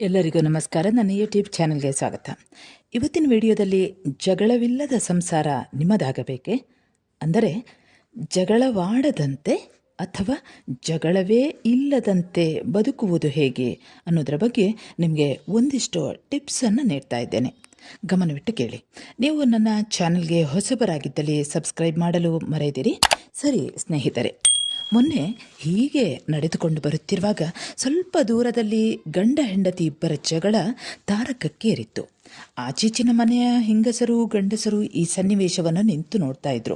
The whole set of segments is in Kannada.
ಎಲ್ಲರಿಗೂ ನಮಸ್ಕಾರ. ನನ್ನ ಯೂಟ್ಯೂಬ್ ಚಾನಲ್ಗೆ ಸ್ವಾಗತ. ಇವತ್ತಿನ ವಿಡಿಯೋದಲ್ಲಿ ಜಗಳವಿಲ್ಲದ ಸಂಸಾರ ನಿಮ್ಮದಾಗಬೇಕೆ? ಅಂದರೆ ಜಗಳವಾಡದಂತೆ ಅಥವಾ ಜಗಳವೇ ಇಲ್ಲದಂತೆ ಬದುಕುವುದು ಹೇಗೆ ಅನ್ನೋದರ ಬಗ್ಗೆ ನಿಮಗೆ ಒಂದಿಷ್ಟು ಟಿಪ್ಸನ್ನು ನೀಡ್ತಾ ಇದ್ದೇನೆ. ಗಮನವಿಟ್ಟು ಕೇಳಿ. ನೀವು ನನ್ನ ಚಾನಲ್ಗೆ ಹೊಸಬರಾಗಿದ್ದಲ್ಲಿ ಸಬ್ಸ್ಕ್ರೈಬ್ ಮಾಡಲು ಮರೆಯದಿರಿ. ಸರಿ ಸ್ನೇಹಿತರೆ ಮೊನ್ನೆ ಹೀಗೆ ನಡೆದುಕೊಂಡು ಬರುತ್ತಿರುವಾಗ ಸ್ವಲ್ಪ ದೂರದಲ್ಲಿ ಗಂಡ ಹೆಂಡತಿ ಇಬ್ಬರ ಜಗಳ ತಾರಕಕ್ಕೇರಿತ್ತು. ಆಚೀಚಿನ ಮನೆಯ ಹೆಂಗಸರು, ಗಂಡಸರು ಈ ಸನ್ನಿವೇಶವನ್ನು ನಿಂತು ನೋಡ್ತಾ ಇದ್ರು.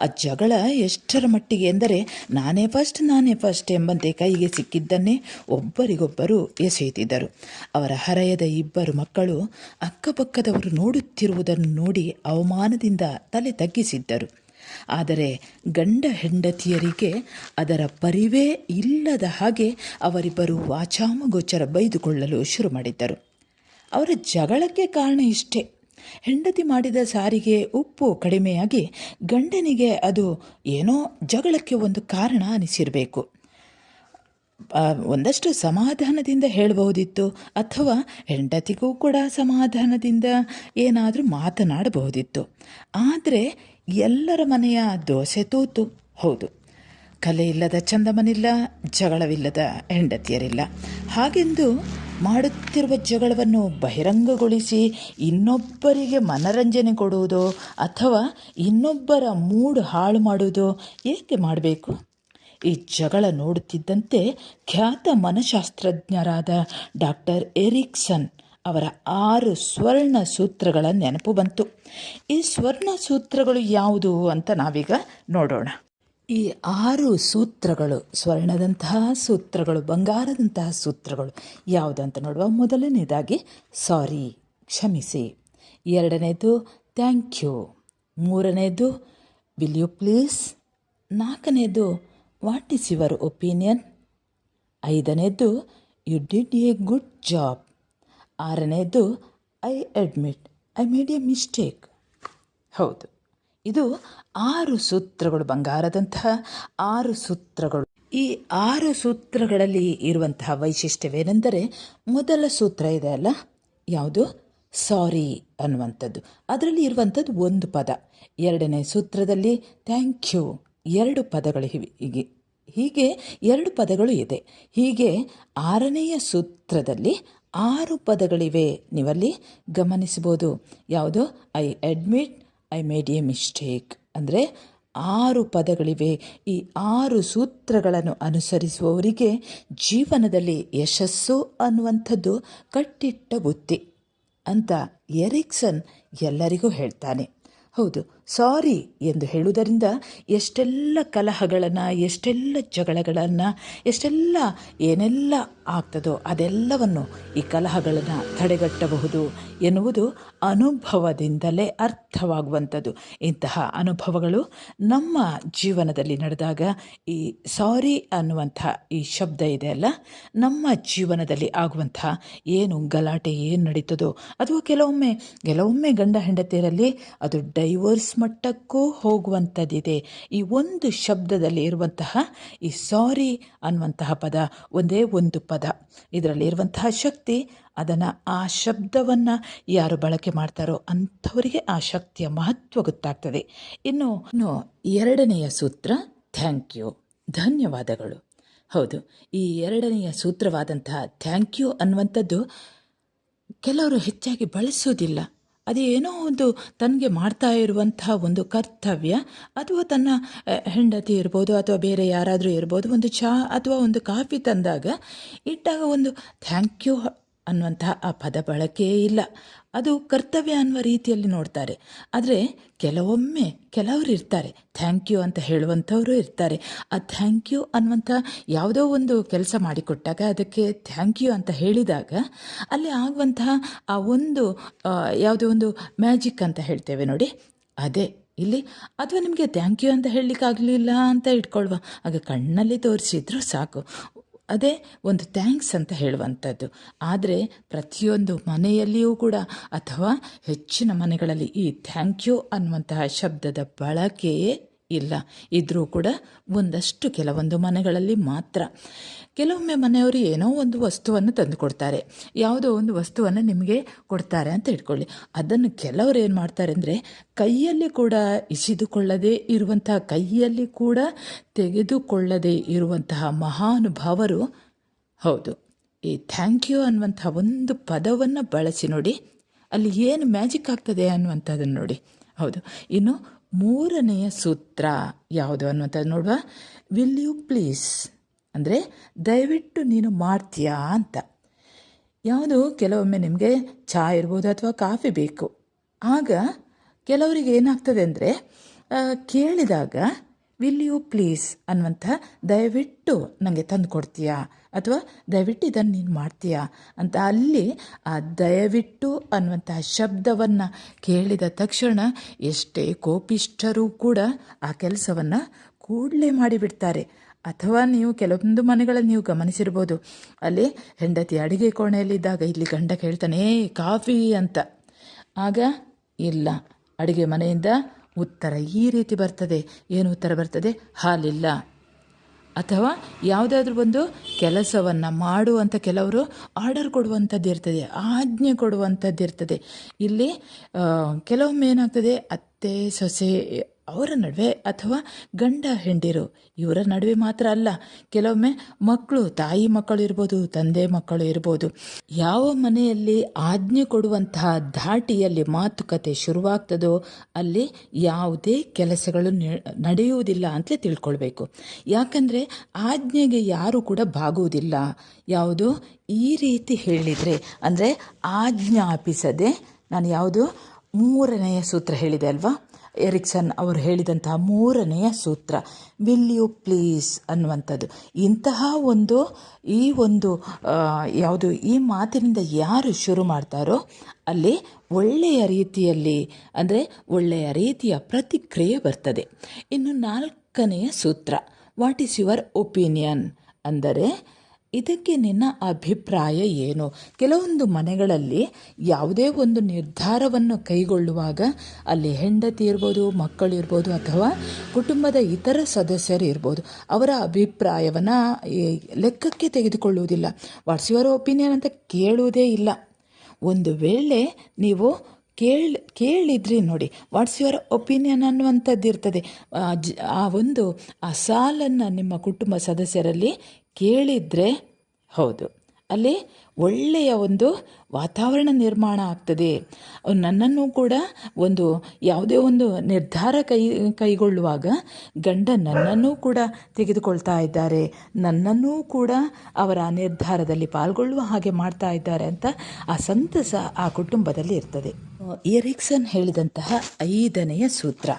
ಆ ಜಗಳ ಎಷ್ಟರ ಮಟ್ಟಿಗೆ ಎಂದರೆ, ನಾನೇ ಫಸ್ಟ್ ನಾನೇ ಫಸ್ಟ್ ಎಂಬಂತೆ ಕೈಗೆ ಸಿಕ್ಕಿದ್ದನ್ನೇ ಒಬ್ಬರಿಗೊಬ್ಬರು ಎಸೆಯುತ್ತಿದ್ದರು. ಅವರ ಹರೆಯದ ಇಬ್ಬರು ಮಕ್ಕಳು ಅಕ್ಕಪಕ್ಕದವರು ನೋಡುತ್ತಿರುವುದನ್ನು ನೋಡಿ ಅವಮಾನದಿಂದ ತಲೆ ತಗ್ಗಿಸಿದ್ದರು. ಆದರೆ ಗಂಡ ಹೆಂಡತಿಯರಿಗೆ ಅದರ ಪರಿವೇ ಇಲ್ಲದ ಹಾಗೆ ಅವರಿಬ್ಬರು ವಾಚಾಮಗೋಚರ ಬೈದುಕೊಳ್ಳಲು ಶುರು ಮಾಡಿದ್ದರು. ಅವರ ಜಗಳಕ್ಕೆ ಕಾರಣ ಇಷ್ಟೇ. ಹೆಂಡತಿ ಮಾಡಿದ ಸಾರಿಗೆ ಉಪ್ಪು ಕಡಿಮೆಯಾಗಿ ಗಂಡನಿಗೆ ಅದು ಏನೋ ಜಗಳಕ್ಕೆ ಒಂದು ಕಾರಣ ಅನಿಸಿರಬೇಕು. ಒಂದಷ್ಟು ಸಮಾಧಾನದಿಂದ ಹೇಳಬಹುದಿತ್ತು ಅಥವಾ ಹೆಂಡತಿಗೂ ಕೂಡ ಸಮಾಧಾನದಿಂದ ಏನಾದರೂ ಮಾತನಾಡಬಹುದಿತ್ತು. ಆದರೆ ಎಲ್ಲರ ಮನೆಯ ದೋಸೆ ತೂತು. ಹೌದು. ಕಲೆ ಇಲ್ಲದ ಚಂದಮನಿಲ್ಲ, ಜಗಳವಿಲ್ಲದ ಹೆಂಡತಿಯರಿಲ್ಲ. ಹಾಗೆಂದು ಮಾಡುತ್ತಿರುವ ಜಗಳವನ್ನು ಬಹಿರಂಗಗೊಳಿಸಿ ಇನ್ನೊಬ್ಬರಿಗೆ ಮನರಂಜನೆ ಕೊಡುವುದೋ ಅಥವಾ ಇನ್ನೊಬ್ಬರ ಮೂಡ್ ಹಾಳು ಮಾಡುವುದೋ ಏಕೆ ಮಾಡಬೇಕು? ಈ ಜಗಳ ನೋಡುತ್ತಿದ್ದಂತೆ ಖ್ಯಾತ ಮನಶಾಸ್ತ್ರಜ್ಞರಾದ ಡಾಕ್ಟರ್ ಎರಿಕ್ಸನ್ ಅವರ ಆರು ಸ್ವರ್ಣ ಸೂತ್ರಗಳ ನೆನಪು ಬಂತು. ಈ ಸ್ವರ್ಣ ಸೂತ್ರಗಳು ಯಾವುದು ಅಂತ ನಾವೀಗ ನೋಡೋಣ. ಈ ಆರು ಸೂತ್ರಗಳು, ಸ್ವರ್ಣದಂತಹ ಸೂತ್ರಗಳು, ಬಂಗಾರದಂತಹ ಸೂತ್ರಗಳು ಯಾವುದಂತ ನೋಡುವ ಮೊದಲನೇದಾಗಿ ಸಾರಿ, ಕ್ಷಮಿಸಿ. ಎರಡನೇದು, ಥ್ಯಾಂಕ್ ಯು. ಮೂರನೇದು, ವಿಲ್ ಯು ಪ್ಲೀಸ್. ನಾಲ್ಕನೇದು, ವಾಟ್ ಇಸ್ ಯುವರ್ ಒಪಿನಿಯನ್. ಐದನೇದು, you did a good job. ಆರನೇದು I admit I made a mistake ಹೌದು, ಇದು ಆರು ಸೂತ್ರಗಳು, ಬಂಗಾರದಂತಹ ಆರು ಸೂತ್ರಗಳು. ಈ ಆರು ಸೂತ್ರಗಳಲ್ಲಿ ಇರುವಂತಹ ವೈಶಿಷ್ಟ್ಯವೇನೆಂದರೆ, ಮೊದಲ ಸೂತ್ರ ಇದೆ ಅಲ್ಲ? ಯಾವುದು? ಸಾರಿ ಅನ್ನುವಂಥದ್ದು. ಅದರಲ್ಲಿ ಇರುವಂಥದ್ದು ಒಂದು ಪದ. ಎರಡನೇ ಸೂತ್ರದಲ್ಲಿ ಥ್ಯಾಂಕ್ ಯು ಎರಡು ಪದಗಳು ಇವೆ ಹೀಗೆ ಎರಡು ಪದಗಳು ಇದೆ. ಹೀಗೆ ಆರನೆಯ ಸೂತ್ರದಲ್ಲಿ ಆರು ಪದಗಳಿವೆ. ನೀವಲ್ಲಿ ಗಮನಿಸಬಹುದು. ಯಾವುದು? I admit I made a mistake ಅಂದರೆ ಆರು ಪದಗಳಿವೆ. ಈ ಆರು ಸೂತ್ರಗಳನ್ನು ಅನುಸರಿಸುವವರಿಗೆ ಜೀವನದಲ್ಲಿ ಯಶಸ್ಸು ಅನ್ನುವಂಥದ್ದು ಕಟ್ಟಿಟ್ಟ ಬುತ್ತಿ ಅಂತ ಎರಿಕ್ಸನ್ ಎಲ್ಲರಿಗೂ ಹೇಳ್ತಾನೆ. ಹೌದು. ಸಾರಿ ಎಂದು ಹೇಳುವುದರಿಂದ ಎಷ್ಟೆಲ್ಲ ಕಲಹಗಳನ್ನು, ಎಷ್ಟೆಲ್ಲ ಜಗಳಗಳನ್ನು, ಎಷ್ಟೆಲ್ಲ ಏನೆಲ್ಲ ಆಗ್ತದೋ ಅದೆಲ್ಲವನ್ನು ಈ ಕಲಹಗಳನ್ನು ತಡೆಗಟ್ಟಬಹುದು ಎನ್ನುವುದು ಅನುಭವದಿಂದಲೇ ಅರ್ಥವಾಗುವಂಥದ್ದು. ಇಂತಹ ಅನುಭವಗಳು ನಮ್ಮ ಜೀವನದಲ್ಲಿ ನಡೆದಾಗ ಈ ಸಾರಿ ಅನ್ನುವಂಥ ಈ ಶಬ್ದ ಇದೆ ಅಲ್ಲ? ನಮ್ಮ ಜೀವನದಲ್ಲಿ ಆಗುವಂಥ ಏನು ಗಲಾಟೆ, ಏನು ನಡೀತದೋ? ಅಥವಾ ಕೆಲವೊಮ್ಮೆ ಕೆಲವೊಮ್ಮೆ ಗಂಡ ಹೆಂಡತಿಯರಲ್ಲಿ ಅದು ಡೈವರ್ಸ್ ಮಟ್ಟಕ್ಕೂ ಹೋಗುವಂಥದ್ದಿದೆ. ಈ ಒಂದು ಶಬ್ದದಲ್ಲಿ ಇರುವಂತಹ ಈ ಸಾರಿ ಅನ್ನುವಂತಹ ಪದ, ಒಂದೇ ಒಂದು ಪದ. ಇದರಲ್ಲಿ ಇರುವಂತಹ ಶಕ್ತಿ, ಅದನ್ನು ಆ ಶಬ್ದವನ್ನು ಯಾರು ಬಳಕೆ ಮಾಡ್ತಾರೋ ಅಂಥವರಿಗೆ ಆ ಶಕ್ತಿಯ ಮಹತ್ವ ಗೊತ್ತಾಗ್ತದೆ. ಇನ್ನು ಇನ್ನು ಎರಡನೆಯ ಸೂತ್ರ ಥ್ಯಾಂಕ್ ಯು ಧನ್ಯವಾದಗಳು. ಹೌದು, ಈ ಎರಡನೆಯ ಸೂತ್ರವಾದಂತಹ ಥ್ಯಾಂಕ್ ಯು ಅನ್ನುವಂಥದ್ದು ಕೆಲವರು ಹೆಚ್ಚಾಗಿ ಬಳಸೋದಿಲ್ಲ. ಅದೇನೋ ಒಂದು ತನಗೆ ಮಾಡ್ತಾ ಇರುವಂತಹ ಒಂದು ಕರ್ತವ್ಯ. ಅಥವಾ ತನ್ನ ಹೆಂಡತಿ ಇರ್ಬೋದು ಅಥವಾ ಬೇರೆ ಯಾರಾದರೂ ಇರ್ಬೋದು, ಒಂದು ಚಹಾ ಅಥವಾ ಒಂದು ಕಾಫಿ ತಂದಾಗ ಇಟ್ಟಾಗ ಒಂದು ಥ್ಯಾಂಕ್ ಯು ಅನ್ನುವಂತಹ ಆ ಪದ ಬಳಕೆಯೇ ಇಲ್ಲ. ಅದು ಕರ್ತವ್ಯ ಅನ್ನುವ ರೀತಿಯಲ್ಲಿ ನೋಡ್ತಾರೆ. ಆದರೆ ಕೆಲವೊಮ್ಮೆ ಕೆಲವರು ಇರ್ತಾರೆ. ಥ್ಯಾಂಕ್ ಯು ಅಂತ ಹೇಳುವಂಥವರು ಇರ್ತಾರೆ. ಆ ಥ್ಯಾಂಕ್ ಯು ಅನ್ನುವಂಥ ಯಾವುದೋ ಒಂದು ಕೆಲಸ ಮಾಡಿಕೊಟ್ಟಾಗ ಅದಕ್ಕೆ ಥ್ಯಾಂಕ್ ಯು ಅಂತ ಹೇಳಿದಾಗ ಅಲ್ಲಿ ಆಗುವಂತಹ ಆ ಒಂದು ಯಾವುದೋ ಒಂದು ಮ್ಯಾಜಿಕ್ ಅಂತ ಹೇಳ್ತೇವೆ ನೋಡಿ. ಅದೇ, ಇಲ್ಲಿ ಅಥವಾ ನಿಮಗೆ ಥ್ಯಾಂಕ್ ಯು ಅಂತ ಹೇಳಲಿಕ್ಕಾಗಲಿಲ್ಲ ಅಂತ ಇಟ್ಕೊಳ್ವಾ. ಆಗ ಕಣ್ಣಲ್ಲಿ ತೋರಿಸಿದ್ರು ಸಾಕು. ಅದೇ ಒಂದು ಥ್ಯಾಂಕ್ಸ್ ಅಂತ ಹೇಳುವಂಥದ್ದು. ಆದರೆ ಪ್ರತಿಯೊಂದು ಮನೆಯಲ್ಲಿಯೂ ಕೂಡ ಅಥವಾ ಹೆಚ್ಚಿನ ಮನೆಗಳಲ್ಲಿ ಈ ಥ್ಯಾಂಕ್ ಯು ಅನ್ನುವಂತಹ ಶಬ್ದದ ಬಳಕೆಯೇ ಇಲ್ಲ. ಇದ್ರೂ ಕೂಡ ಒಂದಷ್ಟು ಕೆಲವೊಂದು ಮನೆಗಳಲ್ಲಿ ಮಾತ್ರ. ಕೆಲವೊಮ್ಮೆ ಮನೆಯವರು ಏನೋ ಒಂದು ವಸ್ತುವನ್ನು ತಂದು ಕೊಡ್ತಾರೆ ಯಾವುದೋ ಒಂದು ವಸ್ತುವನ್ನು ನಿಮಗೆ ಕೊಡ್ತಾರೆ ಅಂತ ಇಟ್ಕೊಳ್ಳಿ. ಅದನ್ನು ಕೆಲವರು ಏನು ಮಾಡ್ತಾರೆ ಅಂದರೆ ಕೈಯಲ್ಲಿ ಕೂಡ ಇಸಿದುಕೊಳ್ಳದೆ ಇರುವಂತಹ, ಕೈಯಲ್ಲಿ ಕೂಡ ತೆಗೆದುಕೊಳ್ಳದೆ ಇರುವಂತಹ ಮಹಾನುಭಾವರು ಹೌದು. ಈ ಥ್ಯಾಂಕ್ ಯು ಅನ್ನುವಂಥ ಒಂದು ಪದವನ್ನು ಬಳಸಿ ನೋಡಿ. ಅಲ್ಲಿ ಏನು ಮ್ಯಾಜಿಕ್ ಆಗ್ತದೆ ಅನ್ನುವಂಥದ್ದನ್ನು ನೋಡಿ. ಹೌದು. ಇನ್ನು ಮೂರನೆಯ ಸೂತ್ರ ಯಾವುದು ಅನ್ನುವಂಥದ್ದು ನೋಡುವ. ವಿಲ್ ಯು ಪ್ಲೀಸ್ ಅಂದರೆ, ದಯವಿಟ್ಟು ನೀನು ಮಾಡ್ತೀಯಾ ಅಂತ. ಯಾವುದು? ಕೆಲವೊಮ್ಮೆ ನಿಮಗೆ ಚಹಾ ಇರ್ಬೋದು ಅಥವಾ ಕಾಫಿ ಬೇಕು. ಆಗ ಕೆಲವರಿಗೆ ಏನಾಗ್ತದೆ ಅಂದರೆ ಕೇಳಿದಾಗ ವಿಲ್ ಯು ಪ್ಲೀಸ್ ಅನ್ನುವಂಥ ದಯವಿಟ್ಟು ನನಗೆ ತಂದು ಕೊಡ್ತೀಯಾ ಅಥವಾ ದಯವಿಟ್ಟು ಇದನ್ನು ನೀನು ಮಾಡ್ತೀಯಾ? ಅಂತ ಅಲ್ಲಿ ಆ ದಯವಿಟ್ಟು ಅನ್ನುವಂತಹ ಶಬ್ದವನ್ನು ಕೇಳಿದ ತಕ್ಷಣ ಎಷ್ಟೇ ಕೋಪಿಷ್ಠರೂ ಕೂಡ ಆ ಕೆಲಸವನ್ನು ಕೂಡಲೇ ಮಾಡಿಬಿಡ್ತಾರೆ. ಅಥವಾ ನೀವು ಕೆಲವೊಂದು ಮನೆಗಳಲ್ಲಿ ನೀವು ಗಮನಿಸಿರ್ಬೋದು. ಅಲ್ಲಿ ಹೆಂಡತಿ ಅಡುಗೆ ಕೋಣೆಯಲ್ಲಿದ್ದಾಗ ಇಲ್ಲಿ ಗಂಡ ಕೇಳ್ತಾನೆ ಏ ಕಾಫಿ ಅಂತ. ಆಗ ಇಲ್ಲ, ಅಡುಗೆ ಮನೆಯಿಂದ ಉತ್ತರ ಈ ರೀತಿ ಬರ್ತದೆ. ಏನು ಉತ್ತರ ಬರ್ತದೆ? ಹಾಲಿಲ್ಲ. ಅಥವಾ ಯಾವುದಾದ್ರೂ ಒಂದು ಕೆಲಸವನ್ನು ಮಾಡುವಂಥ ಕೆಲವರು ಆರ್ಡರ್ ಕೊಡುವಂಥದ್ದು ಇರ್ತದೆ, ಆಜ್ಞೆ ಕೊಡುವಂಥದ್ದು ಇರ್ತದೆ. ಇಲ್ಲಿ ಕೆಲವೊಮ್ಮೆ ಏನಾಗ್ತದೆ? ಅತ್ತೆ, ಸೊಸೆ ಅವರ ನಡುವೆ ಅಥವಾ ಗಂಡ ಹೆಂಡಿರು, ಇವರ ನಡುವೆ ಮಾತ್ರ ಅಲ್ಲ. ಕೆಲವೊಮ್ಮೆ ಮಕ್ಕಳು, ತಾಯಿ ಮಕ್ಕಳು ಇರ್ಬೋದು, ತಂದೆ ಮಕ್ಕಳು ಇರ್ಬೋದು, ಯಾವ ಮನೆಯಲ್ಲಿ ಆಜ್ಞೆ ಕೊಡುವಂತಹ ಧಾಟಿಯಲ್ಲಿ ಮಾತುಕತೆ ಶುರುವಾಗ್ತದೋ ಅಲ್ಲಿ ಯಾವುದೇ ಕೆಲಸಗಳು ನಡೆಯುವುದಿಲ್ಲ ಅಂತಲೇ ತಿಳ್ಕೊಳ್ಬೇಕು. ಯಾಕಂದರೆ ಆಜ್ಞೆಗೆ ಯಾರು ಕೂಡ ಬಾಗುವುದಿಲ್ಲ. ಯಾವುದು? ಈ ರೀತಿ ಹೇಳಿದರೆ, ಅಂದರೆ ಆಜ್ಞಾಪಿಸದೆ ನಾನು ಯಾವುದು? ಮೂರನೆಯ ಸೂತ್ರ ಹೇಳಿದೆ ಅಲ್ವಾ? ಎರಿಕ್ಸನ್ ಅವರು ಹೇಳಿದಂತಹ ಮೂರನೆಯ ಸೂತ್ರ ವಿಲ್ ಯು ಪ್ಲೀಸ್ ಅನ್ನುವಂಥದ್ದು. ಇಂತಹ ಒಂದು, ಈ ಒಂದು ಯಾವುದು, ಈ ಮಾತಿನಿಂದ ಯಾರು ಶುರು ಮಾಡ್ತಾರೋ, ಅಲ್ಲಿ ಒಳ್ಳೆಯ ರೀತಿಯಲ್ಲಿ, ಅಂದರೆ ಒಳ್ಳೆಯ ರೀತಿಯ ಪ್ರತಿಕ್ರಿಯೆ ಬರ್ತದೆ. ಇನ್ನು ನಾಲ್ಕನೆಯ ಸೂತ್ರ ವಾಟ್ ಈಸ್ ಯುವರ್ ಒಪಿನಿಯನ್ ಅಂದರೆ ಇದಕ್ಕೆ ನಿನ್ನ ಅಭಿಪ್ರಾಯ ಏನು? ಕೆಲವೊಂದು ಮನೆಗಳಲ್ಲಿ ಯಾವುದೇ ಒಂದು ನಿರ್ಧಾರವನ್ನು ಕೈಗೊಳ್ಳುವಾಗ ಅಲ್ಲಿ ಹೆಂಡತಿ ಇರ್ಬೋದು ಮಕ್ಕಳಿರ್ಬೋದು ಅಥವಾ ಕುಟುಂಬದ ಇತರ ಸದಸ್ಯರು ಇರ್ಬೋದು, ಅವರ ಅಭಿಪ್ರಾಯವನ್ನು ಲೆಕ್ಕಕ್ಕೆ ತೆಗೆದುಕೊಳ್ಳುವುದಿಲ್ಲ. ವಾಟ್ಸ್ ಯುವರ್ ಒಪಿನಿಯನ್ ಅಂತ ಕೇಳುವುದೇ ಇಲ್ಲ. ಒಂದು ವೇಳೆ ನೀವು ಕೇಳಿ, ಕೇಳಿದ್ರಿ ನೋಡಿ ವಾಟ್ಸ್ ಯುವರ್ ಒಪಿನಿಯನ್ ಅನ್ನುವಂಥದ್ದು ಇರ್ತದೆ. ಆ ಒಂದು, ಆ ಸಾಲನ್ನು ನಿಮ್ಮ ಕುಟುಂಬ ಸದಸ್ಯರಲ್ಲಿ ಕೇಳಿದರೆ ಹೌದು. ಅಲ್ಲಿ ಒಳ್ಳೆಯ ಒಂದು ವಾತಾವರಣ ನಿರ್ಮಾಣ ಆಗ್ತದೆ. ನನ್ನನ್ನು ಕೂಡ ಒಂದು ಯಾವುದೇ ಒಂದು ನಿರ್ಧಾರ ಕೈ, ಕೈಗೊಳ್ಳುವಾಗ ಗಂಡ ನನ್ನನ್ನು ಕೂಡ ತೆಗೆದುಕೊಳ್ತಾ ಇದ್ದಾರೆ. ನನ್ನನ್ನೂ ಕೂಡ ಅವರ ನಿರ್ಧಾರದಲ್ಲಿ ಪಾಲ್ಗೊಳ್ಳುವ ಹಾಗೆ ಮಾಡ್ತಾ ಇದ್ದಾರೆ ಅಂತ ಆ ಸಂತಸ ಆ ಕುಟುಂಬದಲ್ಲಿ ಇರ್ತದೆ. ಎರಿಕ್ಸನ್ ಹೇಳಿದಂತಹ ಐದನೆಯ ಸೂತ್ರ.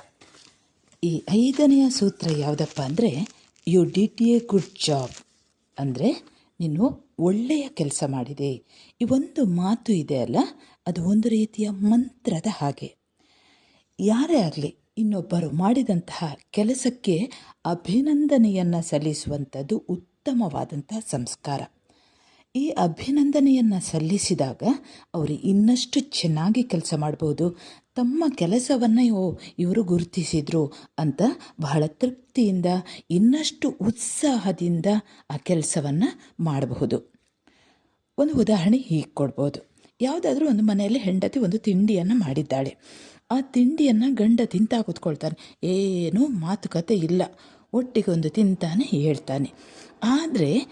ಈ ಐದನೆಯ ಸೂತ್ರ ಯಾವುದಪ್ಪ ಅಂದರೆ you did a good job ಅಂದರೆ ನೀನು ಒಳ್ಳೆಯ ಕೆಲಸ ಮಾಡಿದೆ. ಈ ಒಂದು ಮಾತು ಇದೆ ಅಲ್ಲ? ಅದು ಒಂದು ರೀತಿಯ ಮಂತ್ರದ ಹಾಗೆ. ಯಾರೇ ಆಗಲಿ, ಇನ್ನೊಬ್ಬರು ಮಾಡಿದಂತಹ ಕೆಲಸಕ್ಕೆ ಅಭಿನಂದನೆಯನ್ನು ಸಲ್ಲಿಸುವಂಥದ್ದು ಉತ್ತಮವಾದಂಥ ಸಂಸ್ಕಾರ. ಈ ಅಭಿನಂದನೆಯನ್ನು ಸಲ್ಲಿಸಿದಾಗ ಅವರು ಇನ್ನಷ್ಟು ಚೆನ್ನಾಗಿ ಕೆಲಸ ಮಾಡ್ಬೋದು. ತಮ್ಮ ಕೆಲಸವನ್ನು ಇವರು ಗುರುತಿಸಿದರು ಅಂತ ಬಹಳ ತೃಪ್ತಿಯಿಂದ, ಇನ್ನಷ್ಟು ಉತ್ಸಾಹದಿಂದ ಆ ಕೆಲಸವನ್ನು ಮಾಡಬಹುದು. ಒಂದು ಉದಾಹರಣೆ ಹೀಗೆ ಕೊಡ್ಬೋದು. ಯಾವುದಾದ್ರೂ ಒಂದು ಮನೆಯಲ್ಲಿ ಹೆಂಡತಿ ಒಂದು ತಿಂಡಿಯನ್ನು ಮಾಡಿದ್ದಾಳೆ. ಆ ತಿಂಡಿಯನ್ನು ಗಂಡ ತಿಂತಾ ಕೂತ್ಕೊಳ್ತಾನೆ. ಏನೂ ಮಾತುಕತೆ ಇಲ್ಲ. ಒಟ್ಟಿಗೆ ಒಂದು ತಿಂತಾನೆ ಹೇಳ್ತಾನೆ. ಆದರೆ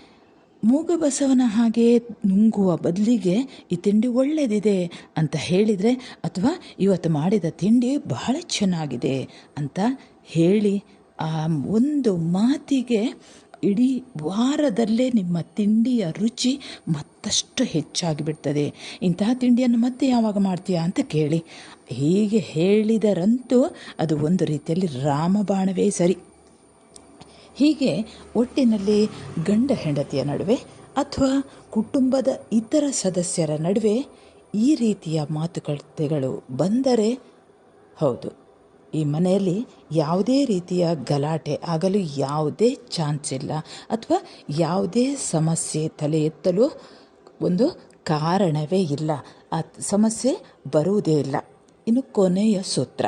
ಮೂಗ ಬಸವನ ಹಾಗೆ ನುಂಗುವ ಬದಲಿಗೆ ಈ ತಿಂಡಿ ಒಳ್ಳೆಯದಿದೆ ಅಂತ ಹೇಳಿದರೆ ಅಥವಾ ಇವತ್ತು ಮಾಡಿದ ತಿಂಡಿ ಬಹಳ ಚೆನ್ನಾಗಿದೆ ಅಂತ ಹೇಳಿ ಆ ಒಂದು ಮಾತಿಗೆ ಇಡೀ ವಾರದಲ್ಲೇ ನಿಮ್ಮ ತಿಂಡಿಯ ರುಚಿ ಮತ್ತಷ್ಟು ಹೆಚ್ಚಾಗಿ ಬಿಡ್ತದೆ ಇಂತಹ ತಿಂಡಿಯನ್ನು ಮತ್ತೆ ಯಾವಾಗ ಮಾಡ್ತೀಯಾ ಅಂತ ಕೇಳಿ. ಹೀಗೆ ಹೇಳಿದರಂತೂ ಅದು ಒಂದು ರೀತಿಯಲ್ಲಿ ರಾಮಬಾಣವೇ ಸರಿ. ಹೀಗೆ ಒಟ್ಟಿನಲ್ಲಿ ಗಂಡ ಹೆಂಡತಿಯ ನಡುವೆ ಅಥವಾ ಕುಟುಂಬದ ಇತರ ಸದಸ್ಯರ ನಡುವೆ ಈ ರೀತಿಯ ಮಾತುಕತೆಗಳು ಬಂದರೆ ಹೌದು. ಈ ಮನೆಯಲ್ಲಿ ಯಾವುದೇ ರೀತಿಯ ಗಲಾಟೆ ಆಗಲು ಯಾವುದೇ ಚಾನ್ಸ್ ಇಲ್ಲ. ಅಥವಾ ಯಾವುದೇ ಸಮಸ್ಯೆ ತಲೆ ಎತ್ತಲು ಒಂದು ಕಾರಣವೇ ಇಲ್ಲ. ಆ ಸಮಸ್ಯೆ ಬರುವುದೇ ಇಲ್ಲ. ಇನ್ನು ಕೊನೆಯ ಸೂತ್ರ.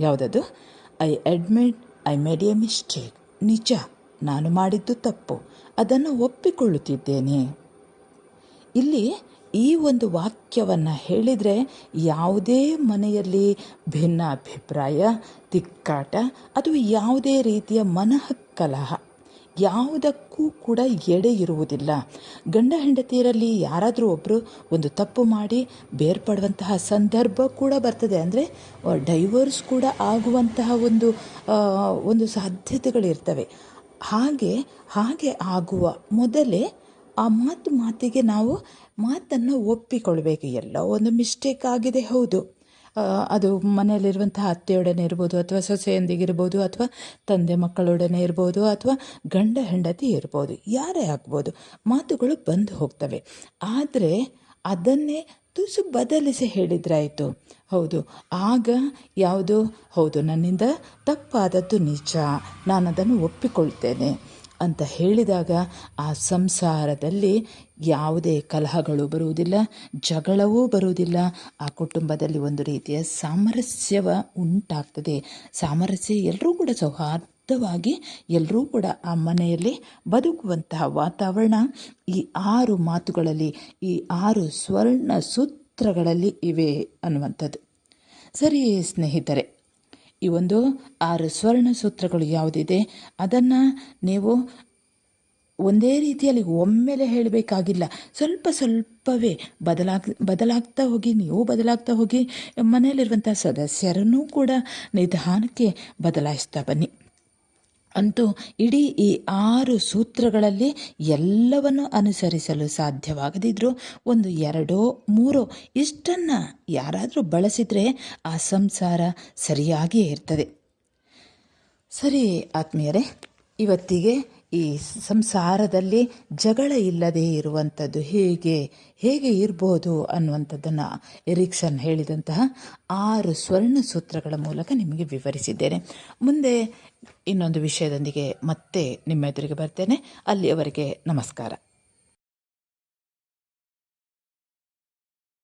ಯಾವುದದು? I admit I made a mistake ನಿಜ, ನಾನು ಮಾಡಿದ್ದು ತಪ್ಪು, ಅದನ್ನು ಒಪ್ಪಿಕೊಳ್ಳುತ್ತಿದ್ದೇನೆ. ಇಲ್ಲಿ ಈ ಒಂದು ವಾಕ್ಯವನ್ನು ಹೇಳಿದರೆ ಯಾವುದೇ ಮನೆಯಲ್ಲಿ ಭಿನ್ನ ಅಭಿಪ್ರಾಯ ತಿಕ್ಕಾಟ ಅಥವಾ ಯಾವುದೇ ರೀತಿಯ ಮನಃಕಲಹ ಯಾವುದಕ್ಕೂ ಕೂಡ ಎಡೆ ಇರುವುದಿಲ್ಲ. ಗಂಡ ಹೆಂಡತಿಯರಲ್ಲಿ ಯಾರಾದರೂ ಒಬ್ಬರು ಒಂದು ತಪ್ಪು ಮಾಡಿ ಬೇರ್ಪಡುವಂತಹ ಸಂದರ್ಭ ಕೂಡ ಬರ್ತದೆ. ಅಂದರೆ ಡೈವರ್ಸ್ ಕೂಡ ಆಗುವಂತಹ ಒಂದು ಒಂದು ಸಾಧ್ಯತೆಗಳಿರ್ತವೆ. ಹಾಗೆ ಹಾಗೆ ಆಗುವ ಮೊದಲೇ ಆ ಮಾತು ಮಾತಿಗೆ ನಾವು ಮಾತನ್ನು ಒಪ್ಪಿಕೊಳ್ಬೇಕು. ಎಲ್ಲೋ ಒಂದು ಮಿಸ್ಟೇಕ್ ಆಗಿದೆ, ಹೌದು. ಅದು ಮನೆಯಲ್ಲಿರುವಂತಹ ಅತ್ತೆಯೊಡನೆ ಇರ್ಬೋದು, ಅಥವಾ ಸೊಸೆಯೊಂದಿಗಿರ್ಬೋದು ಅಥವಾ ತಂದೆ ಮಕ್ಕಳೊಡನೆ ಇರ್ಬೋದು, ಅಥವಾ ಗಂಡ ಹೆಂಡತಿ ಇರ್ಬೋದು, ಯಾರೇ ಆಗ್ಬೋದು, ಮಾತುಗಳು ಬಂದು ಹೋಗ್ತವೆ. ಆದರೆ ಅದನ್ನೇ ತುಸು ಬದಲಿಸಿ ಹೇಳಿದ್ರಾಯಿತು. ಹೌದು, ಆಗ ಯಾವುದು? ಹೌದು, ನನ್ನಿಂದ ತಪ್ಪಾದದ್ದು ನಿಜ. ನಾನು ಅದನ್ನು ಒಪ್ಪಿಕೊಳ್ತೇನೆ. ಅಂತ ಹೇಳಿದಾಗ ಆ ಸಂಸಾರದಲ್ಲಿ ಯಾವುದೇ ಕಲಹಗಳು ಬರುವುದಿಲ್ಲ, ಜಗಳವೂ ಬರುವುದಿಲ್ಲ. ಆ ಕುಟುಂಬದಲ್ಲಿ ಒಂದು ರೀತಿಯ ಸಾಮರಸ್ಯವ ಉಂಟಾಗ್ತದೆ. ಸಾಮರಸ್ಯ ಎಲ್ಲರೂ ಕೂಡ ಸೌಹಾರ್ದವಾಗಿ ಎಲ್ಲರೂ ಕೂಡ ಆ ಮನೆಯಲ್ಲಿ ಬದುಕುವಂತಹ ವಾತಾವರಣ ಈ ಆರು ಮಾತುಗಳಲ್ಲಿ, ಈ ಆರು ಸ್ವರ್ಣ ಸೂತ್ರಗಳಲ್ಲಿ ಇವೆ ಅನ್ನುವಂಥದ್ದು. ಸರಿ ಸ್ನೇಹಿತರೆ ಈ ಒಂದು ಆರು ಸ್ವರ್ಣ ಸೂತ್ರಗಳು ಯಾವುದಿದೆ? ಅದನ್ನು ನೀವು ಒಂದೇ ರೀತಿಯಲ್ಲಿ ಒಮ್ಮೆಲೆ ಹೇಳಬೇಕಾಗಿಲ್ಲ. ಸ್ವಲ್ಪ ಸ್ವಲ್ಪವೇ ಬದಲಾಗ, ಬದಲಾಗ್ತಾ ಹೋಗಿ, ನೀವು ಬದಲಾಗ್ತಾ ಹೋಗಿ ಮನೆಯಲ್ಲಿರುವಂಥ ಸದಸ್ಯರನ್ನು ಕೂಡ ನಿಧಾನಕ್ಕೆ ಬದಲಾಯಿಸ್ತಾ ಬನ್ನಿ. ಅಂತೂ ಇಡೀ ಈ ಆರು ಸೂತ್ರಗಳಲ್ಲಿ ಎಲ್ಲವನ್ನು ಅನುಸರಿಸಲು ಸಾಧ್ಯವಾಗದಿದ್ದರೂ ಒಂದು ಎರಡೋ ಮೂರೋ ಇಷ್ಟನ್ನು ಯಾರಾದರೂ ಬಳಸಿದರೆ ಆ ಸಂಸಾರ ಸರಿಯಾಗಿಯೇ ಇರ್ತದೆ. ಸರಿ ಆತ್ಮೀಯರೇ, ಇವತ್ತಿಗೆ ಈ ಸಂಸಾರದಲ್ಲಿ ಜಗಳ ಇಲ್ಲದೆ ಇರುವಂಥದ್ದು ಹೇಗೆ ಹೇಗೆ ಇರ್ಬೋದು ಅನ್ನುವಂಥದ್ದನ್ನು ಎರಿಕ್ಸನ್ ಹೇಳಿದಂತಹ ಆರು ಸ್ವರ್ಣ ಸೂತ್ರಗಳ ಮೂಲಕ ನಿಮಗೆ ವಿವರಿಸಿದ್ದೇನೆ. ಮುಂದೆ ಇನ್ನೊಂದು ವಿಷಯದೊಂದಿಗೆ ಮತ್ತೆ ನಿಮ್ಮ ಎದುರಿಗೆ ಬರ್ತೇನೆ. ಅಲ್ಲಿಯವರೆಗೆ ನಮಸ್ಕಾರ.